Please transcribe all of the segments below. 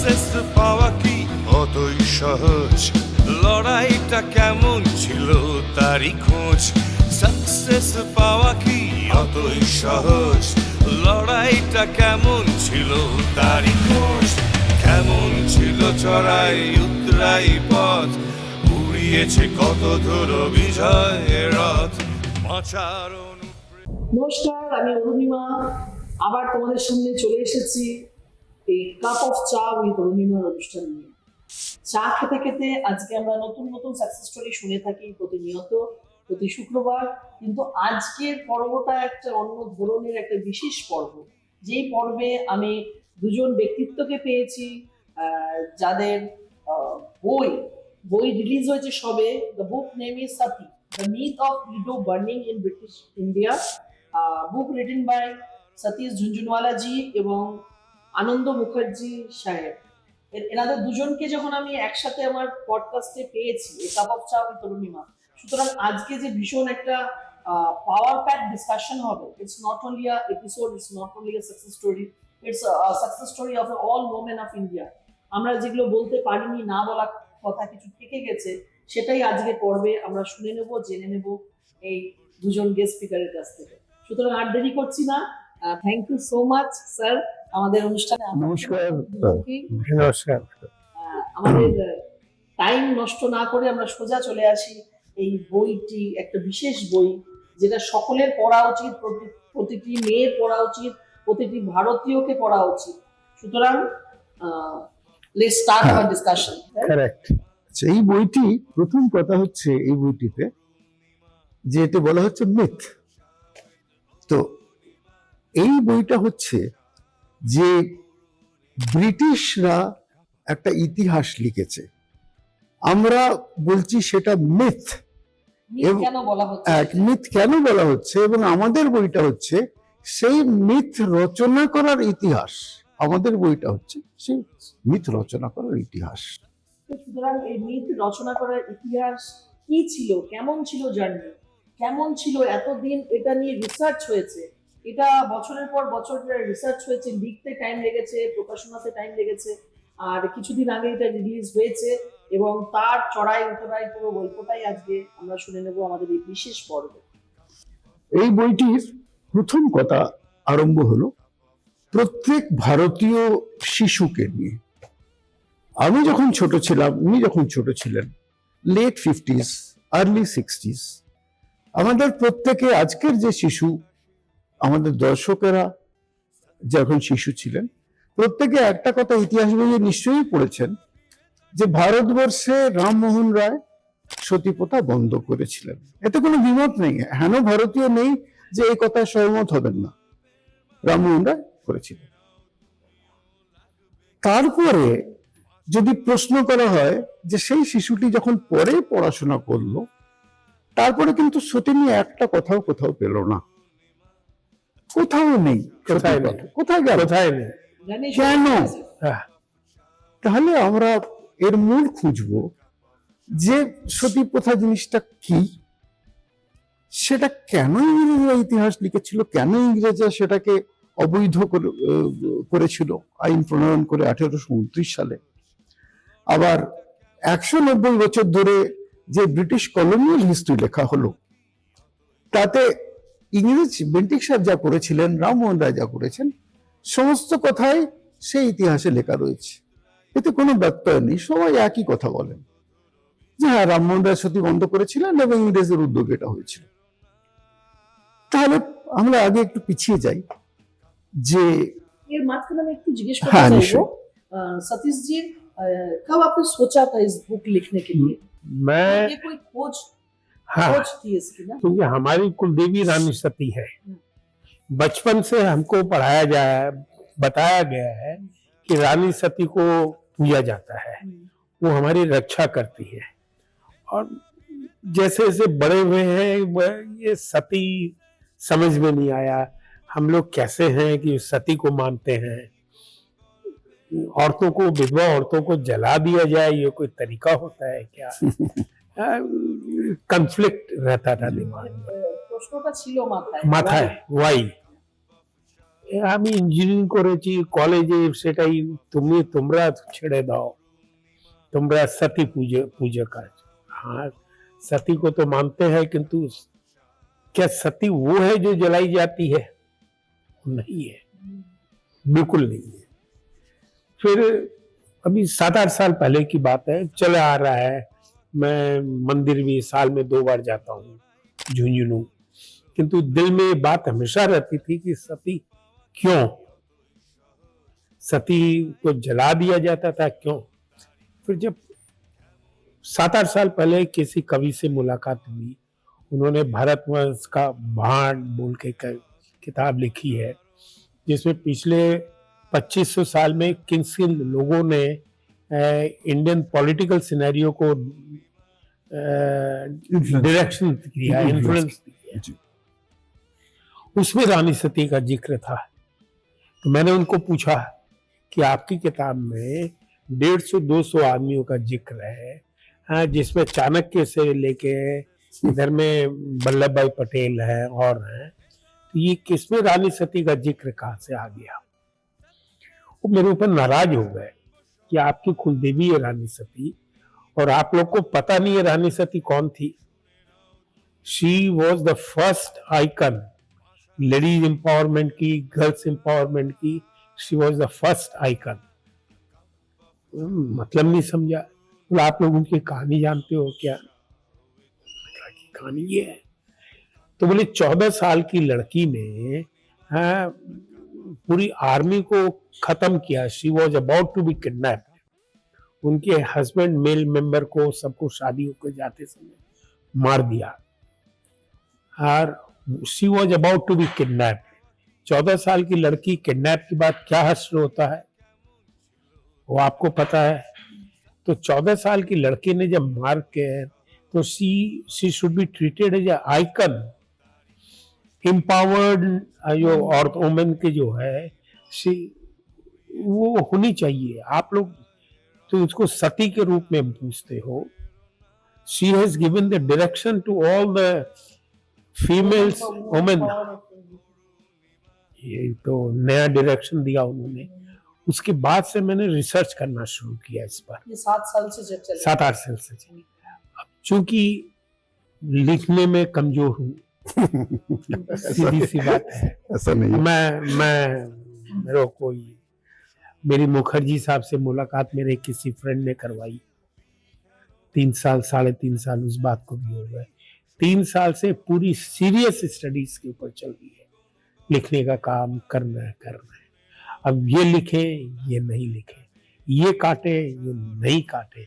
Success পাওয়া কি? অতই সহজ। লড়াইটা কেমন ছিল তারই খোঁজ? সাকসেস পাওয়া কি? অতই সহজ। লড়াইটা কেমন ছিল তারই খোঁজ? কেমন ছিল চড়াই উতরাই পথ? উড়িয়েছে কত ধুর বিজয়ের রথ? বাঁচার নমস্কার আমি অরুণিমা। আবার তোমাদের সামনে চলে এসেছি। এই কাপ অফ চা উইথ অরুণিমার অনুষ্ঠান নিয়ে। চা খেতে খেতে আজকে আমরা নতুন নতুন সাকসেস স্টোরি শুনে থাকি প্রতিনিয়ত প্রতি শুক্রবার। কিন্তু আজকের পর্বটা একটা অন্য ধরনের একটা বিশেষ পর্ব। যেই পর্বে আমি দুজন ব্যক্তিত্বকে পেয়েছি যাদের বই বই রিলিজ হয়েছে সবে। The book name is Sati the myth of widow burning in British India book written by Satish Jhunjhunwala ji এবং আনন্দ মুখার্জি সাহেব। এনাদের দুজনকে যখন আমি একসাথে আমার পডকাস্টে পেয়েছি কাপ অফ চা সুতরাং আজকে যে ভীষণ একটা পাওয়ার প্যাক ডিসকাশন হবে it's not only a episode it's not only a success story it's success story of all women of India আমরা যেগুলো বলতে পারিনি, না বলা কথা কিছু থেকে গেছে, সেটাই আজকে পর্বে আমরা শুনে নেব, জেনে নেব এই দুজন গেস্ট স্পিকারের কাছ থেকে। সুতরাং আর দেরি করছি না। Thank you so much sir আমাদের অনুষ্ঠানে নমস্কার। নমস্কার। আমাদের টাইম নষ্ট না করে আমরা সোজা চলে আসি এই বইটি একটা বিশেষ বই যেটা সকলের পড়া উচিত প্রতিটি মেয়ের পড়া উচিত প্রতিটি ভারতীয়কে পড়া উচিত। সুতরাং let start our discussion correct এই বইটি প্রথম কথা হচ্ছে এই বইটিতে যে এতে বলা হচ্ছে মিথ তো এই বইটা হচ্ছে যে ব্রিটিশরা একটা ইতিহাস লিখেছে। আমরা বলছি সেটা মিথ মিথ কেন বলা হচ্ছে এবং আমাদের বইটা হচ্ছে সেই মিথ রচনা করার ইতিহাস। আমাদের বইটা হচ্ছে সেই মিথ রচনা করার ইতিহাস। সুতরাং এই মিথ রচনা করার ইতিহাস কি ছিল? কেমন ছিল জার্নি কেমন ছিল? এতদিন এটা নিয়ে রিসার্চ হয়েছে। এটা বছরের পর বছর রিসার্চ হয়েছে, লিখতে টাইম লেগেছে, প্রকাশনাতে টাইম লেগেছে, আর কিছুদিন আগে এটা রিলিজ হয়েছে এবং তার চড়াই উতরাই পুরো গল্পটাই আজকে আমরা শুনে নেব আমাদের এই বিশেষ পর্বে। এই বইটির প্রথম কথা আরম্ভ হলো, প্রত্যেক ভারতীয় শিশুকে নিয়ে। আমি যখন ছোট ছিলাম, উনি যখন ছোট ছিলেন লেট ফিফটিস আর্লি সিক্সটিস আমাদের প্রত্যেকে আজকের যে শিশু আমাদের দর্শকেরা যখন শিশু ছিলেন, প্রত্যেকে একটা কথা ইতিহাস বইয়ে নিশ্চয়ই পড়েছেন যে ভারতবর্ষে রামমোহন রায় সতীপথা বন্ধ করেছিলেন। এতে কোনো বিমত নেই, হেন ভারতীয় নেই যে এই কথা সহমত হবেন না। রামমোহন রায় করেছিলেন। তারপরে যদি প্রশ্ন করা হয় যে সেই শিশুটি যখন পরে পড়াশোনা করল, তারপরে কিন্তু সতী নিয়ে একটা কথাও কোথাও পেল না। কোথাও নেই। কোথায় নেই? কোথায় গেল? কোথায় নেই? কেন? হ্যাঁ। তাহলে আমরা এর মূল খুঁজবো যে সতী প্রথা জিনিসটা কি? সেটা কেন ইংরেজরা ইতিহাস লিখেছিল? কেন ইংরেজরা সেটাকে অবৈধ করে- করেছিল? আইন প্রণয়ন করে আঠেরোশো উনত্রিশ সালে। আবার একশো নব্বই বছর ধরে যে ব্রিটিশ কলোনিয়াল হিস্ট্রি লেখা হলো তাতে ইংরেজ বেন্টিক সাহেব যা করেছিলেন রামমোহন রায় যা করেছেন সমস্ত কথাই সেই ইতিহাসে লেখা রয়েছে এতে কোনো ব্যত্যয় নেই সবাই একই কথা বলেন যে হ্যাঁ রামমোহন রায় সতী বন্ধ করেছিলেন এবং ইংরেজের উদ্যোগে এটা হয়েছিল তাহলে আমরা আগে একটু পিছিয়ে যাই যে এর মাঝখানে আমি একটু জিজ্ঞেস हाँ, करना निश्चय। चाहूँ सतीश जी अ, कब आपने सोचा था इस बुक लिखने के लिए मैं ये कोई खोज हाँ। क्योंकि हमारी कुलदेवी रानी सती है। बचपन से हमको पढ़ाया जाया बताया गया है कि रानी सती को पूजा जाता है। वो हमारी रक्षा करती है। और जैसे जैसे बड़े हुए हैं ये सती समझ में नहीं आया हम लोग कैसे हैं कि सती को मानते हैं। औरतों को विधवा औरतों को जला दिया जाए ये कोई तरीका होता है क्या? कंफ्लिक्ट रहता था दिमाग में প্রশ্নটা ছিল মাথায় মাথায় ওয়াই এ আমি ইঞ্জিনিয়ারিং করেছি কলেজে সেটাই তুমি তোমরা ছেড়ে দাও তোমরা सती पूजे पूजक আছো हाँ सती को तो मानते हैं किंतु क्या सती वो है जो जलाई जाती है नहीं है बिल्कुल नहीं है फिर अभी सात आठ साल पहले की बात है चला आ रहा है मैं मंदिर भी साल में दो बार जाता हूँ, झुंझुनू। किंतु दिल में ये बात हमेशा रहती थी कि सती क्यों? सती को जला दिया जाता था क्यों? फिर जब सात आठ साल पहले किसी कवि से मुलाकात हुई, उन्होंने भारतवंश का भांड बोल के क- किताब लिखी है, जिसमें पिछले 2500 साल में किन किन लोगों ने इंडियन पॉलिटिकल सिनेरियो को डायरेक्शन किया Influence इन्फ्लुएंस जी। उसमें रानी सती का ज़िक्र था। तो मैंने उनको पूछा कि आपकी किताब में डेढ़ सौ दो सौ आदमियों का ज़िक्र है हाँ, जिसमें चाणक्य से लेके इधर में वल्लभ भाई पटेल है और हैं। तो ये किसमें रानी सती का ज़िक्र कहाँ से आ गया? वो मेरे ऊपर नाराज़ हो गए। कि आपकी कुलदेवी है रानी सती और आप लोग को पता नहीं है रानी सती कौन थी। She was the first icon ladies empowerment की गर्ल्स एम्पावरमेंट की she was the first icon मतलब नहीं समझा। बोला आप लोग उनकी कहानी जानते हो क्या? कहानी ये है। तो बोले चौदह साल की लड़की ने हाँ, पूरी आर्मी को खत्म किया। She was about to be kidnap उनके हस्बैंड मेल मेंबर को सबको शादी होकर जाते समय मार दिया। और she was about to be kidnap चौदह साल की लड़की किडनैप के बाद क्या हश्र होता है? वो आपको पता है। तो चौदह साल की लड़की ने जब मार के तो she she should be treated as icon empowered जो औरत वुमेन के जो है सी वो होनी चाहिए। आप लोग तो उसको सती के रूप में पूछते हो। She has given the direction to all the females women ये तो नया डायरेक्शन दिया उन्होंने। उसके बाद से मैंने रिसर्च करना शुरू किया इस पर सात साल से सात आठ साल से। चली अब चूँकि लिखने में कमज़ोर हूँ सीधी सी बात है। ऐसा नहीं मैं मैं मेरे कोई मेरी मुखर्जी साहब से मुलाकात मेरे किसी फ्रेंड ने करवाई। तीन साल साढ़े तीन साल उस बात को भी हो गए। तीन साल से पूरी सीरियस स्टडीज़ के ऊपर चल रही है। लिखने का काम करना है करना है। अब ये लिखे ये नहीं लिखे। ये काटे ये नहीं काटे।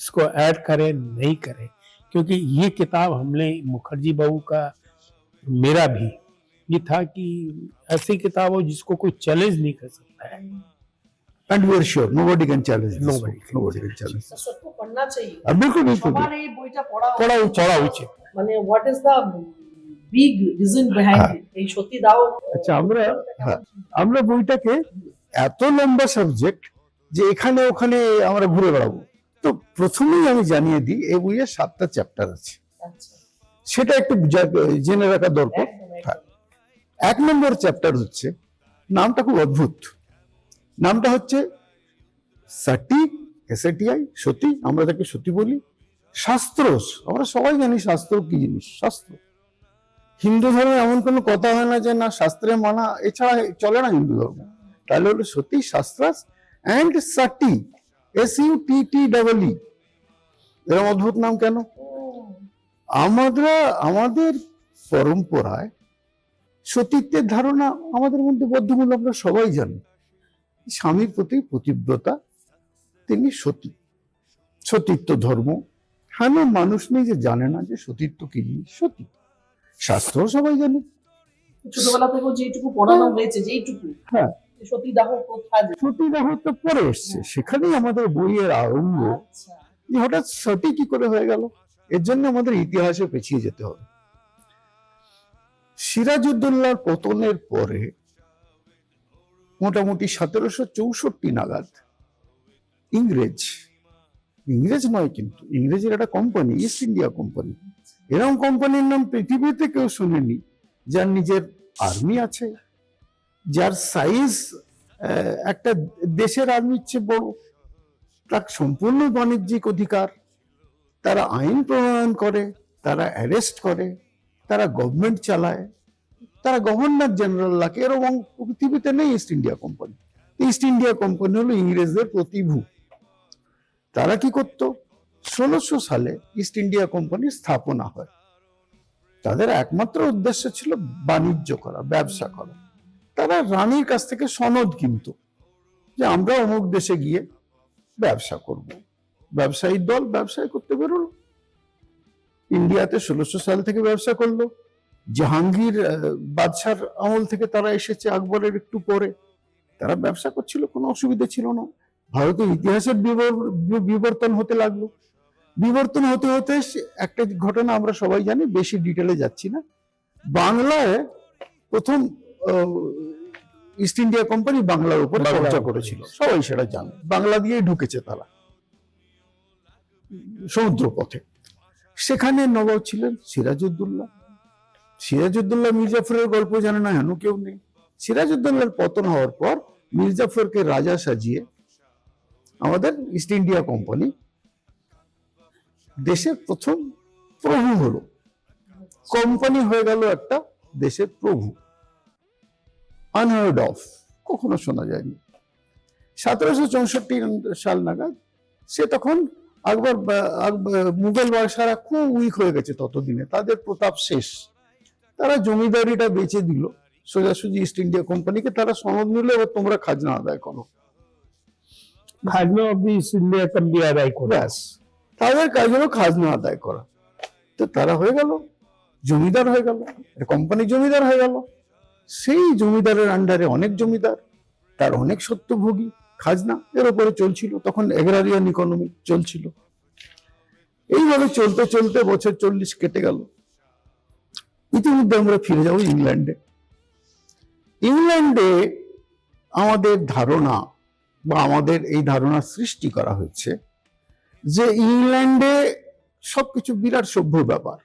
इसको ऐड करें नहीं करें। क्योंकि ये किताब हमने मुखर्जी बाबू का मेरा भी ये था कि ऐसी किताब हो जिसको कोई चैलेंज नहीं कर सकता है and we are sure nobody can challenge Nobody can nobody can challenge तो सबको पढ़ना चाहिए बिल्कुल बिल्कुल সবার এই বইটা পড়া পড়া উচিত। পড়া উচিত মানে what is the big reason behind it এই সত্যি দাও আচ্ছা, আমরা- হ্যাঁ। আমরা বইটাকে এত লম্বা সাবজেক্ট যে এখানে ওখানে আমরা ঘুরে বেড়াবো তো প্রথমেই আমি জানিয়ে দিই এই বইয়ের সাতটা চ্যাপ্টার আছে আচ্ছা সেটা একটু জেনে রাখা দরকার হ্যাঁ। এক নম্বর চ্যাপ্টার হচ্ছে নামটা খুব অদ্ভুত নামটা হচ্ছে সাটি এসএটিআই সতী আমরা তাকে সতী বলি শাস্ত্র আমরা সবাই জানি শাস্ত্র কি জিনিস শাস্ত্র হিন্দু ধর্মে এমন কোনো কথা হয় না যে না শাস্ত্রে মানা এছাড়া চলে না হিন্দু ধর্ম তাহলে হলো Sati শাস্ত্রাস and suttee S U T T double E এরকম অদ্ভুত নাম কেন আমরা আমাদের পরম্পরায় সতীত্বের ধারণা আমাদের মধ্যে বদ্ধমূল আমরা সবাই জানি। স্বামীর প্রতি প্রতিব্রতা তিনি সতী সতীত্ব ধর্ম। হ্যাঁ মানুষ নেই যে জানে না যে সতীত্ব কি জিনিস সতী। শাস্ত্র সবাই জানে। ছোটবেলা থেকেও যেটুকু পড়ানো হয়েছে যেইটুকু হ্যাঁ। সতী দাহ প্রথা যে। সতী দাহ তো পরে এসছে। সেখানেই আমাদের বইয়ের আরম্ভ। আচ্ছা। হঠাৎ সতী কি করে হয়ে গেল? এর জন্য আমাদের ইতিহাসে পেছিয়ে যেতে হবে। সিরাজউদ্দৌলার পতনের পরে মোটামুটি সতেরোশো চৌষট্টি নাগাদ ইংরেজ ইংরেজ নয় কিন্তু, ইংরেজের একটা কোম্পানি ইস্ট ইন্ডিয়া কোম্পানি এরকম কোম্পানির নাম পৃথিবীতে কেউ শুনেনি, যার নিজের আর্মি আছে, যার সাইজ একটা দেশের আর্মির চেয়ে বড়, তার সম্পূর্ণ বাণিজ্যিক অধিকার তারা আইন প্রণয়ন করে, তারা অ্যারেস্ট করে, তারা গভর্নমেন্ট চালায়, তারা গভর্নর জেনারেল লাগে এরকম পৃথিবীতে নেই East India Company East India Company হলো ইংরেজদের প্রতিভু। তারা কি করত? ষোলোশো সালে ইস্ট ইন্ডিয়া কোম্পানির স্থাপনা হয়। তাদের একমাত্র উদ্দেশ্য ছিল বাণিজ্য করা, ব্যবসা করা। তারা রানীর কাছ থেকে সনদ কিনতো যে আমরা অমুক দেশে গিয়ে ব্যবসা করব। ব্যবসায়ী দল ব্যবসায় করতে বেরোলো। ইন্ডিয়াতে ষোলোশো সাল থেকে ব্যবসা করল। জাহাঙ্গীর বাদশার আমল থেকে তারা এসেছে আকবরের একটু পরে। তারা ব্যবসা করছিল কোনো অসুবিধা ছিল না। ভারতের ইতিহাসের বিবর্তন হতে লাগল। বিবর্তন হতে হতে একটা ঘটনা আমরা সবাই জানি বেশি ডিটেলে যাচ্ছি না। বাংলায় প্রথম ইস্ট ইন্ডিয়া কোম্পানি বাংলার উপর করেছিল। সবাই সেটা জানে। বাংলা দিয়েই ঢুকেছে তারা। সমুদ্র পথে সেখানে নবাব ছিলেন সিরাজউদ্দৌলা। সিরাজউদ্দৌলা মির্জাফরের গল্প জানে না হেন কেউ নেই। সিরাজউদ্দৌলার পতন হওয়ার পর মির্জাফরকে রাজা সাজিয়ে আমাদের ইস্ট ইন্ডিয়া কোম্পানি দেশের প্রথম প্রভু হলো। কোম্পানি হয়ে গেল একটা দেশের প্রভু। আনহার্ড অফ কখনো শোনা যায়নি। সতেরোশো চৌষট্টি সাল নাগাদ সে তখন আকবর মুঘল বাদশারা খুব উইক হয়ে গেছে ততদিনে। তাদের প্রতাপ শেষ। তারা জমিদারিটা বেঁচে দিল। সোজাসুজি ইস্ট ইন্ডিয়া কোম্পানিকে তারা সনদ নিল এবার তোমরা খাজনা আদায় করো। তাদের কাজ হলো খাজনা আদায় করা। তো তারা হয়ে গেল। জমিদার হয়ে গেল। কোম্পানি জমিদার হয়ে গেল। সেই জমিদারের আন্ডারে অনেক জমিদার। তার অনেক সত্যভোগী। খাজনা এর উপরে চলছিল, তখন এগ্রারিয়ান ইকোনমি চলছিল। এইভাবে চলতে চলতে বছর চল্লিশ কেটে গেল। ইতিমধ্যে আমরা ফিরে যাব ইংল্যান্ডে। ইংল্যান্ডে আমাদের ধারণা বা আমাদের এই ধারণা সৃষ্টি করা হয়েছে যে ইংল্যান্ডে সবকিছু বিরাট সভ্য ব্যাপার।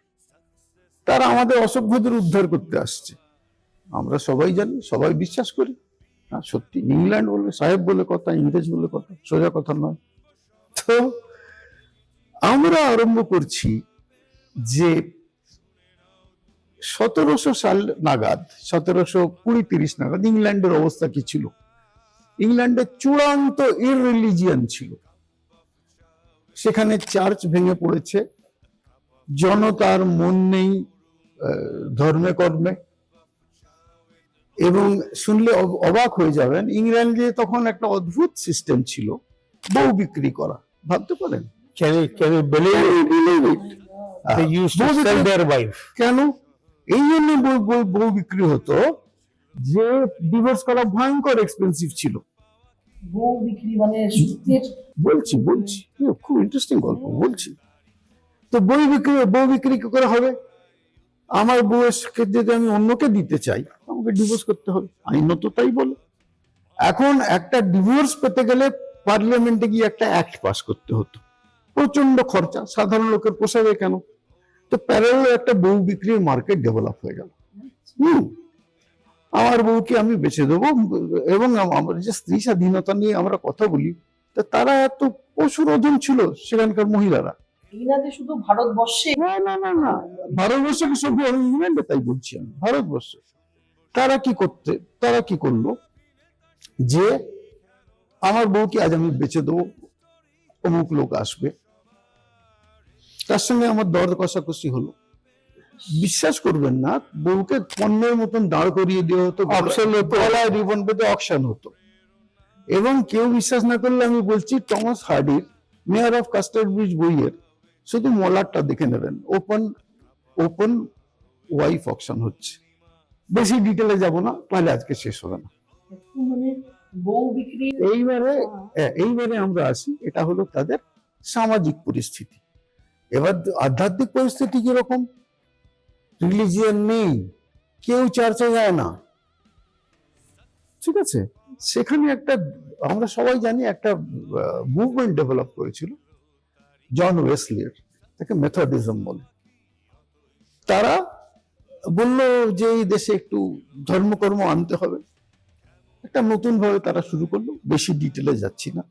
তারা আমাদের অসভ্যদের উদ্ধার করতে আসছে। আমরা সবাই জানি, সবাই বিশ্বাস করি। সত্যি, ইংল্যান্ড বলে সাহেব বলে কথা, ইংরেজ বলে কথা, সোজা কথা নয়। তো আমরা আরম্ভ করছি যে সতেরোশো সাল নাগাদ, সতেরোশো কুড়ি তিরিশ নাগাদ ইংল্যান্ডের অবস্থা কি ছিল? ইংল্যান্ডের চূড়ান্ত ইররিলিজিয়ান ছিল। সেখানে চার্চ ভেঙে পড়েছে। জনতার মন নেই ধর্মে কর্মে। এবং শুনলে অবাক হয়ে যাবেন ইংল্যান্ডে তখন একটা অদ্ভুত সিস্টেম ছিল বউ বিক্রি করা ভাবতে পারেন. কেন? এই জন্য বউ বিক্রি হতো যে ডিভোর্স করা ভয়ঙ্কর এক্সপেন্সিভ ছিল। বউ বিক্রি মানে বলছি বলছি খুব ইন্টারেস্টিং গল্প বলছি। তো বই বিক্রি বউ বিক্রি কি করে হবে? আমার বউয়ের যদি আমি অন্যকে দিতে চাই, আমাকে ডিভোর্স করতে হবে। আইনত তাই বলে। এখন একটা ডিভোর্স পেতে গেলে পার্লামেন্টে গিয়ে একটা অ্যাক্ট পাস করতে হতো। প্রচণ্ড খরচা, সাধারণ লোকের পোষাবে কেন? তো প্যারাল একটা বউ বিক্রির মার্কেট ডেভেলপ হয়ে গেল। হুম। আমার বউকে আমি বেছে দেবো, এবং আমার যে স্ত্রী স্বাধীনতা নিয়ে আমরা কথা বলি তারা এত পশুর অধীন ছিল সেখানকার মহিলারা। ইংরাজি শুধু ভারতবর্ষে? না না না না। ভারতবর্ষে কি সভ্য ইংল্যান্ডে? তাই বলছি আমি। ভারতবর্ষে। তারা কি করতে তারা কি করল? যে আমার বউকে আজ আমি বেঁচে দেবো অমুক লোক আসবে। তার সঙ্গে আমার দর কষাকষি হলো। বিশ্বাস করবেন না বউকে পণ্যের মতন দাঁড় করিয়ে দেওয়া হতো অপশন হতো। গলায় রিবন পেতে অকশন হতো। এবং কেউ বিশ্বাস না করলে আমি বলছি টমাস হার্ডির মেয়ার অফ কাস্টার্ড ব্রিজ বইয়ের শুধু মলারটা দেখে নেবেন। ওপেন ওপেন ওয়াইফ অকশন হচ্ছে। বেশি ডিটেলে যাব না তাহলে আজকে শেষ হবে না। মানে এইবারে হ্যাঁ, এইবারে আমরা আসি। এটা হলো তাদের সামাজিক পরিস্থিতি। এবার আধ্যাত্মিক পরিস্থিতি কীরকম? রিলিজিয়ান নেই। কেউ চার্চে যায় না। ঠিক আছে? সেখানে একটা আমরা সবাই জানি একটা মুভমেন্ট ডেভেলপ করেছিল। জন ওয়েসলিয়ার তাকে মেথডিজম বলে। তারা বলল যে এই দেশে একটু ধর্মকর্ম আনতে হবে। একটা নতুন ভাবে তারা শুরু করল বেশি ডিটেলে যাচ্ছি না।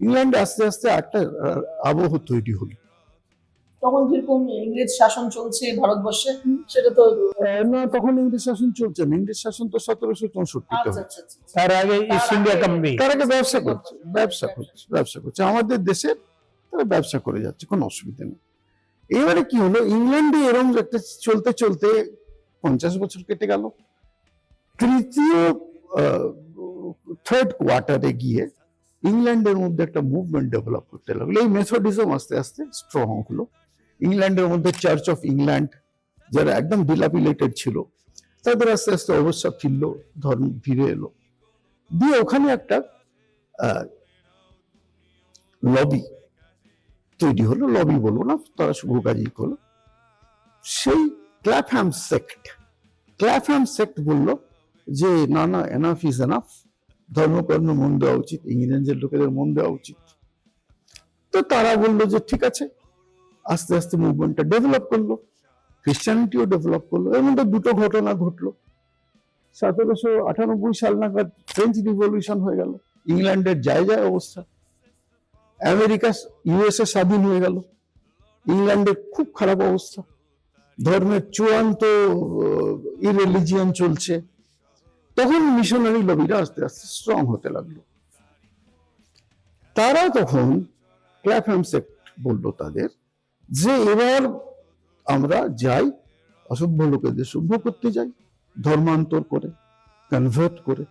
ইংল্যান্ডে আস্তে আস্তে একটা আবহ তৈরি হলো। তখন যেরকম ইংরেজ শাসন চলছে ভারতবর্ষে সেটা তো না তখন ইংরেজ শাসন চলছে না। ইংরেজ শাসন তো সতেরোশো চৌষট্টিতে আচ্ছা আচ্ছা আচ্ছা। তার আগে ইস্ট ইন্ডিয়া কোম্পানি তার আগে ব্যবসা করছে ব্যবসা করছে ব্যবসা করছে। আমাদের দেশে তারা ব্যবসা করে যাচ্ছে, কোনো অসুবিধা নেই। এবারে কি হলো? ইংল্যান্ডে এরকম একটা চলতে চলতে পঞ্চাশ বছর কেটে গেল। তৃতীয় থার্ড কোয়ার্টারে গিয়ে ইংল্যান্ডের মধ্যে একটা মুভমেন্ট ডেভেলপ করতে লাগল। এই মেথডিজম আস্তে আস্তে স্ট্রং হলো। ইংল্যান্ডের মধ্যে চার্চ অফ ইংল্যান্ড যারা একদম ডিলাপিলেটেড ছিল, তাদের আস্তে আস্তে অবস্থা ফিরল, ধর্ম ফিরে এলো। দিয়ে ওখানে একটা লবি তৈরি হলো লবি বলব না, তারা শুভ কাজই করল। সেই ক্ল্যাফহ্যাম সেক্ট ক্ল্যাফহ্যাম সেক্ট বলল যে, না না এনাফ ইজ এনাফ ধর্মকর্ম মন দেওয়া উচিত ইংরেজের লোকেদের মন দেওয়া উচিত। তো তারা বলল যে, ঠিক আছে। আস্তে আস্তে মুভমেন্টটা ডেভেলপ করল খ্রিস্টানিটিও ডেভেলপ করল, এর মধ্যে দুটো ঘটনা ঘটলো। সতেরোশো আটানব্বই সাল নাগাদ ফ্রেঞ্চ রিভলিউশন হয়ে গেল ইংল্যান্ডের যায় যায় অবস্থা। আমেরিকা ইউএসএ স্বাধীন হয়ে গেল। ইংল্যান্ডের খুব খারাপ অবস্থা। ধর্মের চূড়ান্ত ইরেলিজিয়ান চলছে। তখন মিশনারি লবিরা আস্তে আস্তে স্ট্রং হতে লাগল। তারা তখন ক্ল্যাফহ্যাম সেক্ট বলল তাদের যে, এবার আমরা যাই, অসভ্য লোকেদের সভ্য করতে যাই, ধর্মান্তর করে কনভার্ট করে।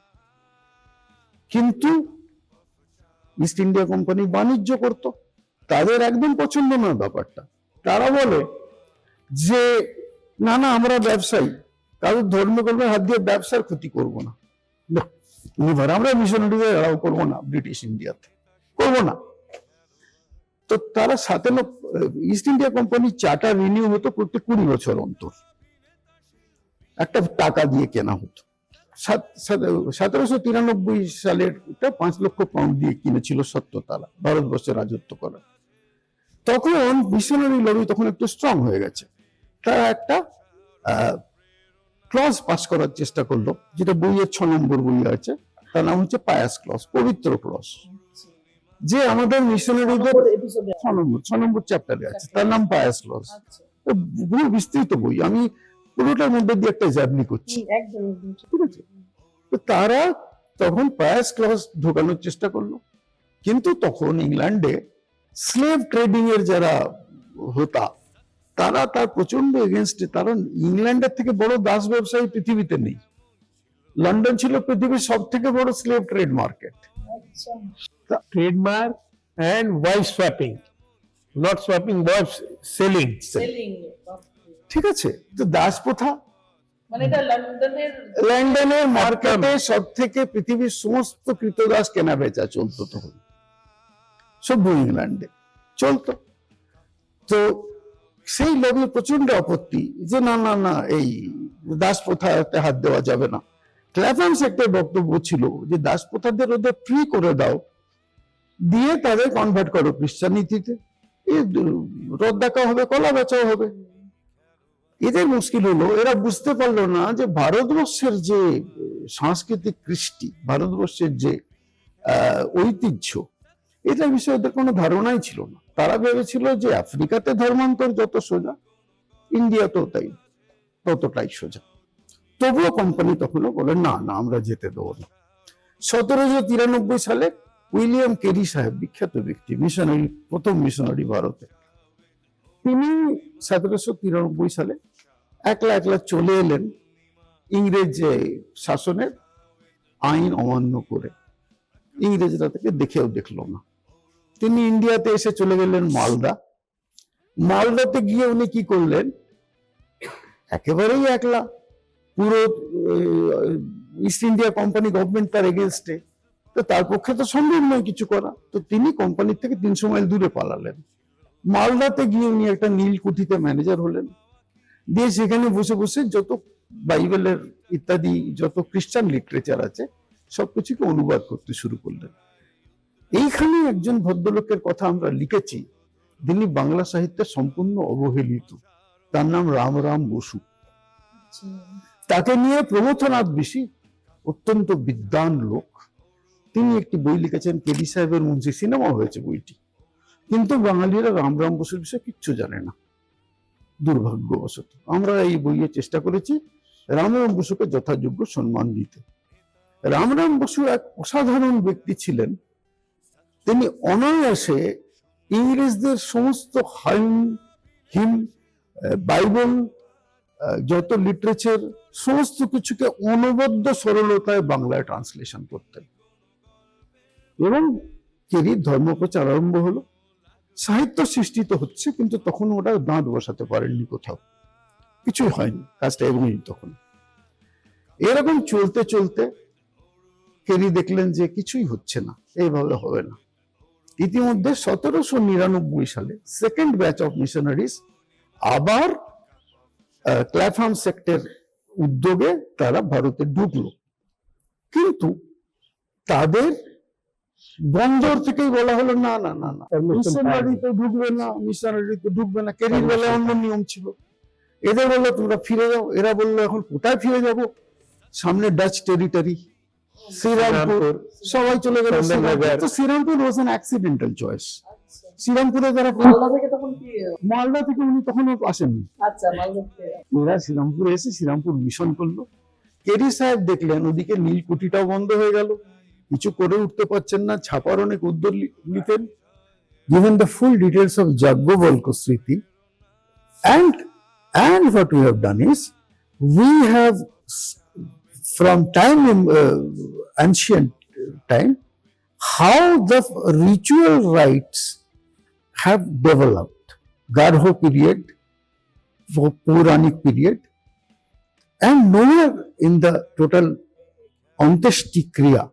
কিন্তু ইস্ট ইন্ডিয়া কোম্পানি বাণিজ্য করত। তাদের একদম পছন্দ নয় ব্যাপারটা। তারা বলে যে, না না, আমরা ব্যবসায়ী। কারোর ধর্ম কর্মে হাত দিয়ে ব্যবসার ক্ষতি করব না। এবার আমরা মিশনারিদের এড়াও করব না ব্রিটিশ ইন্ডিয়াতে করব না। তো তারা সাতান্ন East India Company charter renew হতো প্রত্যেক কুড়ি বছর অন্তর। একটা টাকা দিয়ে কেনা হতো। সতেরোশো তিরানব্বই সালের পাঁচ লক্ষ পাউন্ড দিয়ে কিনেছিল ভারতবর্ষে রাজত্ব করা। তখন মিশনারি লবি তখন একটু স্ট্রং হয়ে গেছে। তারা একটা ক্লজ পাস করার চেষ্টা করল যেটা বইয়ের ছ নম্বর বই আছে তার নাম হচ্ছে পায়াস ক্লস পবিত্র ক্লস যে আমাদের মিশনারিদের ছ নম্বর ছ নম্বর চ্যাপ্টারে আছে তার নাম পায়াস আচ্ছা। বহু বিস্তৃত বই। আমি পুরোটার মধ্যে দিয়ে একটা জার্নি করছে। ঠিক আছে? তো তারা তখন পায়াস ক্লাস ঢোকানোর চেষ্টা করল। কিন্তু তখন ইংল্যান্ডে স্লেভ ট্রেডিং এর যারা হতা তারা তার প্রচণ্ড এগেনস্টে তারা ইংল্যান্ডের থেকে বড় দাস ব্যবসায়ী পৃথিবীতে নেই। লন্ডন ছিল পৃথিবীর সব থেকে বড় slave trade market. Trademark and wife swapping not swapping wife selling. Selling ঠিক আছে? তো দাস প্রথা। মানে লন্ডনের লন্ডনের মার্কেটে সব থেকে পৃথিবীর সমস্ত কৃতদাস কেনা বেচা চলতো তখন। সভ্য ইংল্যান্ডে। চলতো। তো সেই লবির প্রচণ্ড আপত্তি যে না না না এই দাস প্রথাতে হাত দেওয়া যাবে না। ক্ল্যাফান্স একটা বক্তব্য ছিল যে দাস প্রথাদের ওদের ফ্রি করে দাও। দিয়ে তাদের কনভার্ট করো খ্রিস্টানিটিতে এই রদ দেখাও হবে কলা বেচাও হবে। এদের মুশকিল হলো, এরা বুঝতে পারল না যে ভারতবর্ষের যে সাংস্কৃতিক কৃষ্টি, ভারতবর্ষের যে ঐতিহ্য, এটার বিষয়ে ওদের কোনো ধারণাই ছিল না। তারা ভেবেছিল যে আফ্রিকাতে ধর্মান্তর যত সোজা, ইন্ডিয়াতেও তাই, ততটাই সোজা। তবুও কোম্পানি তখনও বলে, না না, আমরা যেতে দেবো না। সতেরোশো তিরানব্বই সালে উইলিয়াম কেরি সাহেব, বিখ্যাত ব্যক্তি মিশনারি প্রথম মিশনারি ভারতে তিনি সতেরোশো তিরানব্বই সালে একলা একলা চলে এলেন ইংরেজ শাসনের আইন অমান্য করে। ইংরেজরা তাকে দেখেও দেখল না। তিনি ইন্ডিয়াতে এসে চলে গেলেন মালদা। মালদাতে গিয়ে উনি কি করলেন? একেবারেই একলা। পুরো ইস্ট ইন্ডিয়া কোম্পানি গভর্নমেন্ট তার এগেনস্টে তো তার পক্ষে তো সম্ভব নয় কিছু করা। তো তিনি কোম্পানির থেকে তিনশো মাইল দূরে পালালেন। মালদাতে গিয়ে উনি একটা নীলকুঠিতে ম্যানেজার হলেন। দিয়ে সেখানে বসে বসে যত বাইবেলের ইত্যাদি যত খ্রিস্টান লিটারেচার আছে সবকিছুকে অনুবাদ করতে শুরু করলেন। এইখানে একজন ভদ্রলোকের কথা আমরা লিখেছি যিনি বাংলা সাহিত্যে সম্পূর্ণ অবহেলিত। তার নাম রাম রাম বসু। তাকে নিয়ে প্রমথনাথ বেশি অত্যন্ত বিদ্বান লোক। তিনি একটি বই লিখেছেন কেডি সাহেবের মুন্সি সিনেমা হয়েছে বইটি। কিন্তু বাঙালিরা রাম রাম বসুর বিষয়ে কিচ্ছু জানে না। দুর্ভাগ্যবশত। আমরা এই বইয়ে চেষ্টা করেছি রামরাম বসুকে যথাযোগ্য সম্মান দিতে। রামরাম বসু এক অসাধারণ ব্যক্তি ছিলেন। তিনি অনায়াসে ইংরেজদের সমস্ত হাইম হিম বাইবেল যত লিটারেচার, সমস্ত কিছুকে অনবদ্য সরলতায় বাংলায় ট্রান্সলেশন করতেন। এবং কেরির ধর্মপ্রচার আরম্ভ হলো। সাহিত্য সৃষ্টি তো হচ্ছে, কিন্তু তখন ওটা দাঁত বসাতে পারেননি কোথাও। কিছুই হয়নি, কাজটা এগোয়নি তখন। এরকম চলতে চলতে কেরি দেখলেন যে কিছুই হচ্ছে না, এইভাবে হবে না। ইতিমধ্যে সতেরোশো নিরানব্বই সালে সেকেন্ড ব্যাচ অফ মিশনারিজ আবার ক্ল্যাফার্ম সেক্টর উদ্যোগে তারা ভারতে ঢুকলো। কিন্তু তাদের বন্দর থেকেই বলা হলো না না না না। মিশনারি তো ঢুকবে না মিশনারি তো ঢুকবে না কেরির বেলায় অন্য নিয়ম ছিল। এদের বলল তোমরা ফিরে যাও। এরা বলল এখন কোথায় ফিরে যাব? সামনে ডাচ টেরিটরি শ্রীরামপুর। সবাই চলে গেল শ্রীরামপুর। তো Serampore was an accidental choice শ্রীরামপুরে তারা মালদা থেকে তখন কি মালদা থেকে উনি তখনও আসেননি। আচ্ছা মালদা এরা শ্রীরামপুরে এসে শ্রীরামপুর মিশন করল। কেরি সাহেব দেখলেন ওদিকে নীলকুঠিটাও বন্ধ হয়ে গেল। কিছু করে উঠতে পারছেন না ছাপার অনেক উদ্যোগ নিতেন given the full details of Jaggobalko Smriti and and what we have done is we have from time in uh, ancient time how the ritual rites have developed Garho period Puranic period and nowhere in the total অন্ত্যেষ্টি ক্রিয়া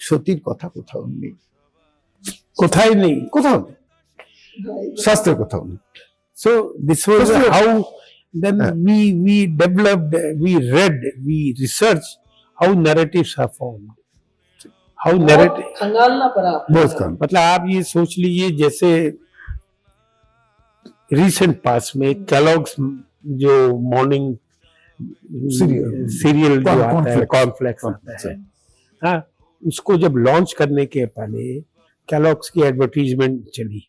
সতীর কথা কোথাও নেই কোথায় নেই কোথাও নেই শাস্ত্রের কোথাও নেই So this was Yes, sir. how then Yeah. we we developed, we read, we researched how narratives are formed. How narrative खंगालना पड़ा बहुत कम मतलब आप ये सोच लीजिए जैसे रिसेंट पास में कैलॉग्स जो मॉर्निंग Cereal. सीरियल जो Corn- आता है cornflakes. कॉर्नफ्लेक्स आता है हाँ उसको जब लॉन्च करने के पहले कैलॉग्स की एडवर्टीजमेंट चली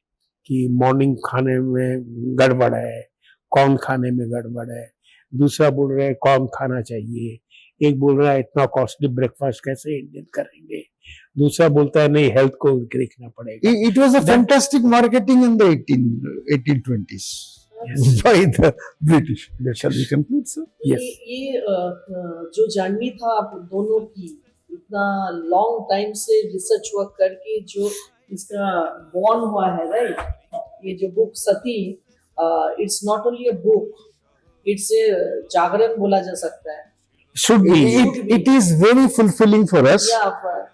कि मॉर्निंग खाने में गड़बड़ है कॉर्न खाने में गड़बड़ है। दूसरा बोल रहा है कॉर्न खाना चाहिए। एक बोल रहा है इतना कॉस्टली ब्रेकफास्ट कैसे इंडियन करेंगे? दूसरा बोलता है नहीं हेल्थ को देखना पड़ेगा। It was a fantastic marketing in the 18, 1820s by the British. Shall we conclude, sir? Yes. ये ये अ, अ, जो जर्नी था आप दोनों की इतना लॉन्ग टाइम से रिसर्च वर्क करके जो इसका बॉर्न हुआ है राइट ये जो book Sati it's not only a book it's a जागरण बोला जा सकता है should be It, it is very fulfilling for us. या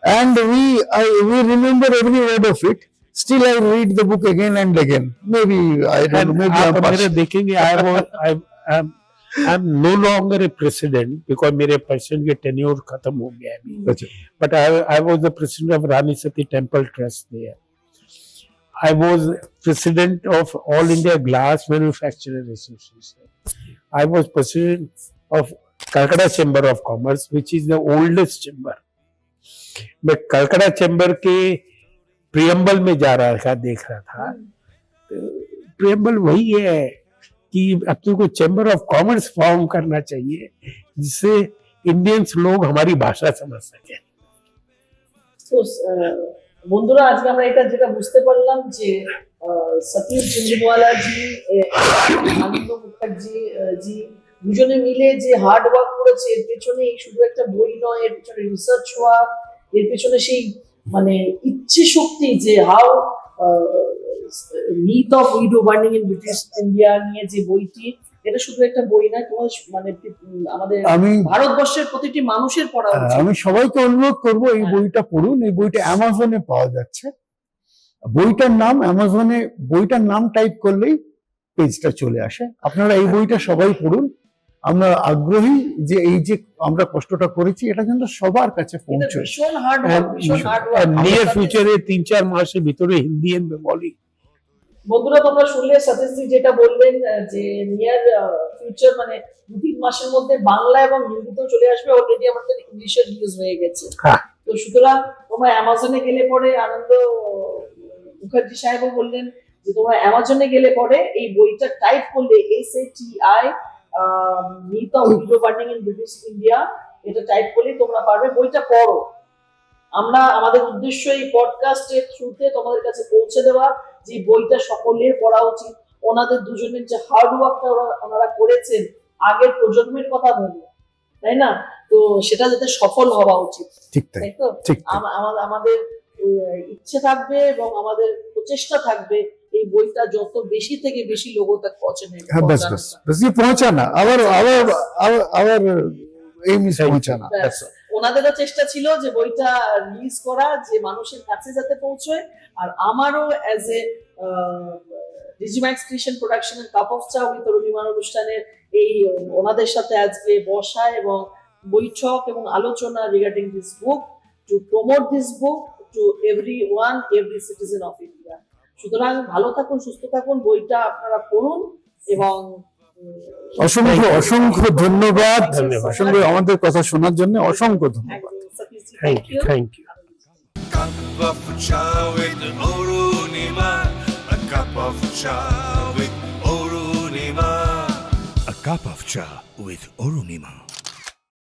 And we, I, we remember every word of it. Still, I read the book again and again. Maybe, I don't know, maybe आप I'm मेरे. देखेंगे I was I am I am no longer a president because मेरे president के tenure खत्म हो गया है but I I was the president of Rani Sati temple trust there I was president of All India glass manufacturer association I was president of Calcutta chamber of commerce which is the oldest chamber मैं Calcutta chamber के preamble में जा रहा था देख रहा था। तो प्रियम्बल वही है। कि अपने को चैम्बर ऑफ कॉमर्स फॉर्म करना चाहिए जिससे इंडियंस लोग हमारी भाषा समझ सके তো আহ, বন্ধুরা আজকে আমরা এটা যেটা বুঝতে পারলাম যে আহ, সতীশ ঝুঞ্ঝুনওয়ালা জি আহ, আনন্দ মুখার্জি আহ, জি দুজনে মিলে যে হার্ড ওয়ার্ক করেছে এর পেছনে এই শুধু একটা বই নয় এর পেছনে রিসার্চ হওয়া এর পেছনে সেই মানে ইচ্ছে শক্তি যে how myth of widow burning in British India নিয়ে যে বইটি এটা শুধু একটা বই না তোমার মানে আমাদের আমি ভারতবর্ষের প্রতিটি মানুষের পড়া উচিত। আমি সবাইকে অনুরোধ করব এই হ্যাঁ। বইটা পড়ুন এই বইটা অ্যামাজনে পাওয়া যাচ্ছে। বইটার নাম অ্যামাজনে বইটার নাম টাইপ করলেই পেজটা চলে আসে। আপনারা এই বইটা সবাই পড়ুন। আমরা আগ্রহী যে এই যে আমরা কষ্টটা করেছি এটা কিন্তু সবার কাছে পৌঁছয় নিয়ার ফিউচারে তিন চার মাসের ভিতরে হিন্দি এন্ড বেঙ্গলি বন্ধুরা তোমরা শুনলে সতীশজি যেটা বললেন যে নিয়ার ফিউচার মানে দু তিন মাসের মধ্যে বাংলা এবং হিন্দিতেও চলে আসবে। অলরেডি আমাদের ইংলিশে রিলিজ হয়ে গেছে। হ্যাঁ। তো সুতরাং তোমরা অ্যামাজনে গেলে পরে আনন্দ মুখার্জি সাহেবও বললেন যে তোমরা অ্যামাজনে গেলে পরে এই বইটা টাইপ করলে S A T I myth of video burning in British India এটা টাইপ করলে তোমরা পারবে বইটা পড়ো। আমরা আমাদের উদ্দেশ্য এই পডকাস্টের থ্রুতে তোমাদের কাছে পৌঁছে দেওয়া যে বইটা সকলের পড়া উচিত। ওনাদের দুজনের যে হার্ড ওয়ার্কটা ওনারা করেছেন আগের প্রজন্মের কথা বলব তাই না? তো সেটা যাতে সফল হওয়া উচিত। ঠিক তাই তো? আমাদের ইচ্ছে থাকবে এবং আমাদের প্রচেষ্টা থাকবে এই বইটা যত বেশি থেকে বেশি লোক তার পৌঁছে হ্যাঁ ইয়ে পৌঁছানা আবার আবার আবার মিস পৌঁছানা ওনাদেরও চেষ্টা ছিল যে বইটা রিলিজ করা, যে মানুষের কাছে যাতে পৌঁছয়। আর আমারও অ্যাজ এ ডিজিম্যাক্স ক্রিয়েশন প্রোডাকশনের কাপ অফ চা উইথ রবিমান অনুষ্ঠানের এই, ওনাদের সাথে আজকে বসা এবং বৈঠক এবং আলোচনা regarding this book to promote this book to every one every citizen of India সুতরাং ভালো থাকুন, সুস্থ থাকুন, বইটা আপনারা পড়ুন এবং অসংখ্য অসংখ্য ধন্যবাদ। অসংখ্য আমাদের কথা শোনার জন্য অসংখ্য ধন্যবাদ। Thank you thank you A cup of cha with Orunima. A cup of cha with Orunima.